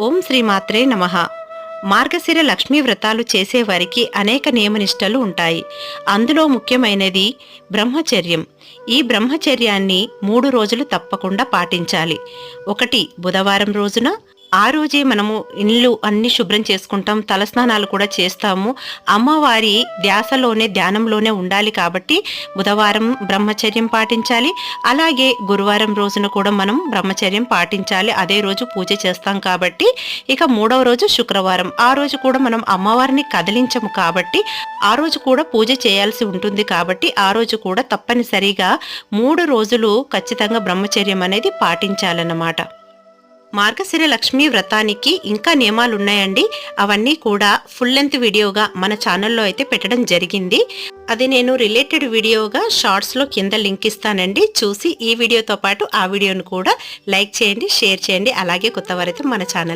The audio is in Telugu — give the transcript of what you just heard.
ఓం శ్రీమాత్రే నమః. మార్గశిర లక్ష్మీ వ్రతాలు చేసేవారికి అనేక నియమనిష్టలు ఉంటాయి. అందులో ముఖ్యమైనది బ్రహ్మచర్యం. ఈ బ్రహ్మచర్యాన్ని మూడు రోజులు తప్పకుండా పాటించాలి. ఒకటి బుధవారం రోజున ఆ రోజే మనము ఇల్లు అన్ని శుభ్రం చేసుకుంటాం తలస్నానాలు కూడా చేస్తాము. అమ్మవారి ధ్యాసలోనే ధ్యానంలోనే ఉండాలి కాబట్టి బుధవారం బ్రహ్మచర్యం పాటించాలి. అలాగే గురువారం రోజున కూడా మనం బ్రహ్మచర్యం పాటించాలి. అదే రోజు పూజ చేస్తాం కాబట్టి ఇక మూడవ రోజు శుక్రవారం. ఆ రోజు కూడా మనం అమ్మవారిని కదిలించము కాబట్టి ఆ రోజు కూడా పూజ చేయాల్సి ఉంటుంది కాబట్టి ఆ రోజు కూడా తప్పనిసరిగా మూడు రోజులు ఖచ్చితంగా బ్రహ్మచర్యం అనేది పాటించాలన్నమాట. మార్గశిర లక్ష్మీ వ్రతానికి ఇంకా నియమాలు ఉన్నాయండి అవన్నీ కూడా ఫుల్ లెంత్ వీడియోగా మన ఛానల్లో అయితే పెట్టడం జరిగింది. అది నేను రిలేటెడ్ వీడియోగా షార్ట్స్లో కింద లింక్ ఇస్తానండి. చూసి ఈ వీడియోతో పాటు ఆ వీడియోను కూడా లైక్ చేయండి షేర్ చేయండి. అలాగే కొత్తవారైతే మన ఛానల్